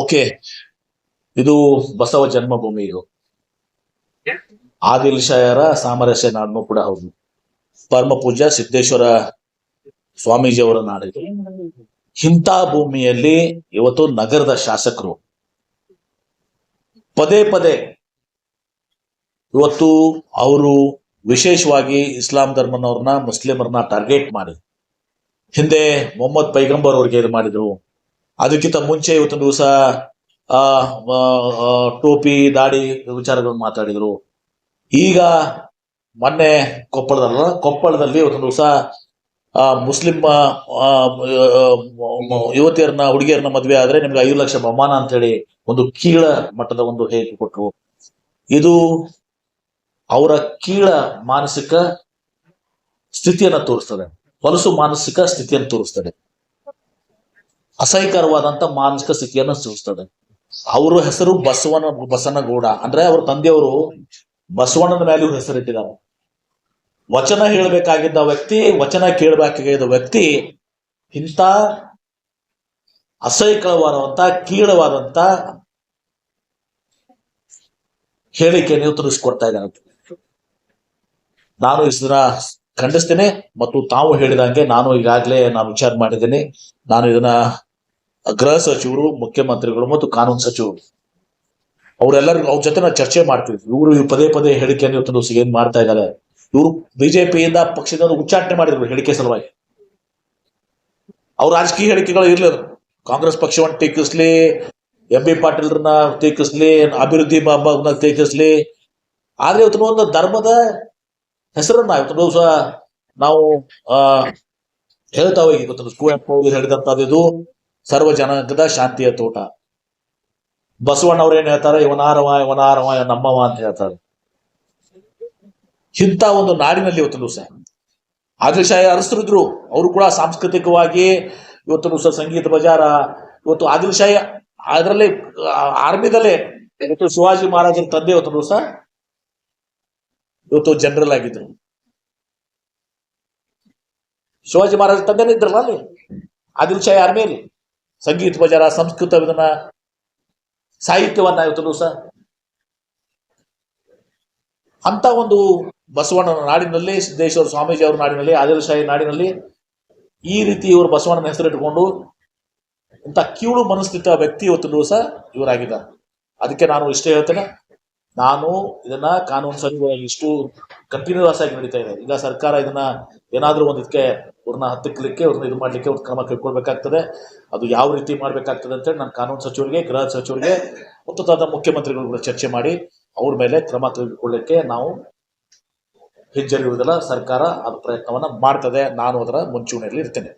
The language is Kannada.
ಓಕೆ ಇದು ಬಸವ ಜನ್ಮಭೂಮಿ ಇದು. ಆದಿಲ್ ಶಾಯರ ಸಾಮರಸ್ಯ ನಾಡನ್ನು ಕೂಡ ಹೌದು. ಪರಮ ಪೂಜ್ಯ ಸಿದ್ದೇಶ್ವರ ಸ್ವಾಮೀಜಿಯವರ ನಾಡಿದ್ರು ಇಂಥ ಭೂಮಿಯಲ್ಲಿ ಇವತ್ತು ನಗರದ ಶಾಸಕರು. ಪದೇ ಪದೇ ಇವತ್ತು ಅವರು ವಿಶೇಷವಾಗಿ ಇಸ್ಲಾಂ ಧರ್ಮನವ್ರನ್ನ ಮುಸ್ಲಿಮರನ್ನ ಟಾರ್ಗೆಟ್ ಮಾಡಿ ಹಿಂದೆ ಮೊಹಮ್ಮದ್ ಪೈಗಂಬರ್ ಅವ್ರಿಗೆ ಇದು ಮಾಡಿದ್ರು. ಅದಕ್ಕಿಂತ ಮುಂಚೆ ಇವತ್ತು ದಿವಸ ಆ, ಟೋಪಿ ದಾಡಿ ವಿಚಾರಗಳನ್ನು ಮಾತಾಡಿದ್ರು. ಈಗ ಮೊನ್ನೆ ಕೊಪ್ಪಳದಲ್ಲ ಕೊಪ್ಪಳದಲ್ಲಿ ಇವತ್ತು ದಿವಸ ಮುಸ್ಲಿಂ ಯುವತಿಯರನ್ನ ಹುಡುಗಿಯರನ್ನ ಮದುವೆ ಆದ್ರೆ ನಿಮ್ಗೆ ಐದು ಲಕ್ಷ ಬಹುಮಾನ ಅಂತ ಹೇಳಿ ಒಂದು ಕೀಳ ಮಟ್ಟದ ಒಂದು ಹೇಳಿಕೆ ಕೊಟ್ಟರು ಇದು ಅವರ ಕೀಳ ಮಾನಸಿಕ ಸ್ಥಿತಿಯನ್ನ ತೋರಿಸ್ತದೆ. ಹೊಲಸು ಮಾನಸಿಕ ಸ್ಥಿತಿಯನ್ನು ತೋರಿಸ್ತದೆ. ಅಸಹ್ಯಕರವಾದಂತ ಮಾನಸಿಕ ಸ್ಥಿತಿಯನ್ನು ಸೂಚಿಸ್ತದೆ ಅವರ ಹೆಸರು ಬಸವನ ಬಸನಗೌಡ ಅಂದ್ರೆ ಅವ್ರ ತಂದೆಯವರು ಬಸವಣ್ಣನ ಮೇಲೆ ಹೆಸರು ಹೆಸರಿಟ್ಟಿದ್ದಾರೆ ವಚನ ಹೇಳಬೇಕಾಗಿದ್ದ ವ್ಯಕ್ತಿ, ವಚನ ಕೇಳಬೇಕಾಗಿದ್ದ ವ್ಯಕ್ತಿ ಇಂಥ ಅಸಹ್ಯಕರವಾದಂತ ಕೀಳವಾದಂತ ಹೇಳಿಕೆಯನ್ನು ತಿಳಿಸ್ಕೊಡ್ತಾ ಇದ್ದಾರೆ. ನಾನು ಇದನ್ನ ಖಂಡಿಸ್ತೇನೆ ಮತ್ತು ತಾವು ಹೇಳಿದಂಗೆ ನಾನು ಈಗಾಗಲೇ ನಾನು ವಿಚಾರ ಮಾಡಿದ್ದೀನಿ. ನಾನು ಇದನ್ನ ಗೃಹ ಸಚಿವರು, ಮುಖ್ಯಮಂತ್ರಿಗಳು ಮತ್ತು ಕಾನೂನು ಸಚಿವರು. ಅವರೆಲ್ಲರಿಗೂ ಅವ್ರ ಜೊತೆ ನಾವು ಚರ್ಚೆ ಮಾಡ್ತೀವಿ. ಇವರು ಪದೇ ಪದೇ ಹೇಳಿಕೆಯನ್ನು ಇವತ್ತು ದಿವಸ ಏನ್ ಮಾಡ್ತಾ ಇದ್ದಾರೆ ಇವರು ಬಿಜೆಪಿಯಿಂದ ಪಕ್ಷದ ಉಚ್ಚಾಟನೆ ಮಾಡಿದ್ರು ಹೇಳಿಕೆ ಸಲುವಾಗಿ. ಅವ್ರ ರಾಜಕೀಯ ಹೇಳಿಕೆಗಳು ಇರ್ಲಿಲ್ಲ ಕಾಂಗ್ರೆಸ್ ಪಕ್ಷವನ್ನು ಟೀಕಿಸ್ಲಿ, ಎಂ ಬಿ ಪಾಟೀಲ್ರನ್ನ ಟೀಕಿಸ್ಲಿ, ಅಭಿವೃದ್ಧಿ ಬಾಬಾನ ಟೀಕಿಸ್ಲಿ. ಆದ್ರೆ ಇವತ್ತು ಒಂದು ಧರ್ಮದ ಹೆಸರನ್ನ ಇವತ್ತು ದಿವಸ ನಾವು ಹೇಳ್ತಾ ಹೋಗಿ ಇವತ್ತು ಕುವೆಂಪು ಹೇಳಿದಂತದ್ದು ಸರ್ವ ಜನಾಂಗದ ಶಾಂತಿಯ ತೋಟ. ಬಸವಣ್ಣ ಅವ್ರ ಏನ್ ಹೇಳ್ತಾರೆ? ಇವನಾರವ ಇವನಾರವ ಇವ ನಮ್ಮವ ಅಂತ ಹೇಳ್ತಾರೆ. ಇಂಥ ಒಂದು ನಾಡಿನಲ್ಲಿ ಇವತ್ತು ದಿವಸ ಆದಿಲ್ಶಾಹಿ ಅರಸರಿದ್ರು. ಅವರು ಕೂಡ ಸಾಂಸ್ಕೃತಿಕವಾಗಿ ಇವತ್ತು ದಿವಸ ಸಂಗೀತ ಬಜಾರ. ಇವತ್ತು ಆದಿಲ್ಶಾಹಿ ಅದರಲ್ಲಿ ಆರ್ಮಿದಲ್ಲೇ ಇವತ್ತು ಶಿವಾಜಿ ಮಹಾರಾಜರ ತಂದೆ ಇವತ್ತು ದಿವಸ ಇವತ್ತು ಜನರಲ್ ಆಗಿದ್ರು. ಶಿವಾಜಿ ಮಹಾರಾಜ ತಂದೆನೇ ಇದ್ರಲ್ಲ ಅಲ್ಲಿ? ಆದಿಲ್ ಶಾಹಿ ಆರ್ಮಿಯಲ್ಲಿ. ಸಂಗೀತ ಬಜಾರ, ಸಂಸ್ಕೃತ ವಿಧಾನ, ಸಾಹಿತ್ಯವನ್ನ ಇವತ್ತು ದಿವಸ. ಅಂತ ಒಂದು ಬಸವಣ್ಣನ ನಾಡಿನಲ್ಲಿ, ಸಿದ್ದೇಶ್ವರ ಸ್ವಾಮೀಜಿ ಅವರ ನಾಡಿನಲ್ಲಿ, ಆದಿಲ್ಶಾಹಿ ನಾಡಿನಲ್ಲಿ ಈ ರೀತಿ ಇವರು ಬಸವಣ್ಣನ ಹೆಸರಿಟ್ಟುಕೊಂಡು ಇಂಥ ಕೀಳು ಮನಸ್ಥಿತ ವ್ಯಕ್ತಿ ಇವತ್ತು ದಿವಸ ಇವರಾಗಿದ್ದಾರೆ. ಅದಕ್ಕೆ ನಾನು ಇಷ್ಟೇ ಹೇಳ್ತೇನೆ. ನಾನು ಇದನ್ನ ಕಾನೂನು ಸಚಿವರಾಗಿ ಇಷ್ಟು ಕಂಟಿನ್ಯೂಸ್ ಆಗಿ ನಡೀತಾ ಇದೆ. ಈಗ ಸರ್ಕಾರ ಇದನ್ನ ಏನಾದರೂ ಒಂದು ಇದಕ್ಕೆ ಅವ್ರನ್ನ ಹತ್ತಿಕ್ಕಲಿಕ್ಕೆ ಅವ್ರನ್ನ ಇದು ಮಾಡ್ಲಿಕ್ಕೆ ಅವ್ರ ಕ್ರಮ ಕೈಗೊಳ್ಬೇಕಾಗ್ತದೆ. ಅದು ಯಾವ ರೀತಿ ಮಾಡ್ಬೇಕಾಗ್ತದೆ ಅಂತೇಳಿ ನಾನು ಕಾನೂನು ಸಚಿವರಿಗೆ, ಗೃಹ ಸಚಿವರಿಗೆ ಮತ್ತು ತದ ಮುಖ್ಯಮಂತ್ರಿಗಳು ಕೂಡ ಚರ್ಚೆ ಮಾಡಿ ಅವ್ರ ಮೇಲೆ ಕ್ರಮ ತೆಗೆದುಕೊಳ್ಳಕ್ಕೆ ನಾವು ಹಿಂಜರಿಯುವುದಿಲ್ಲ ಸರ್ಕಾರ ಅದು ಪ್ರಯತ್ನವನ್ನ ಮಾಡ್ತದೆ. ನಾನು ಅದರ ಮುಂಚೂಣಿಯಲ್ಲಿ ಇರ್ತೇನೆ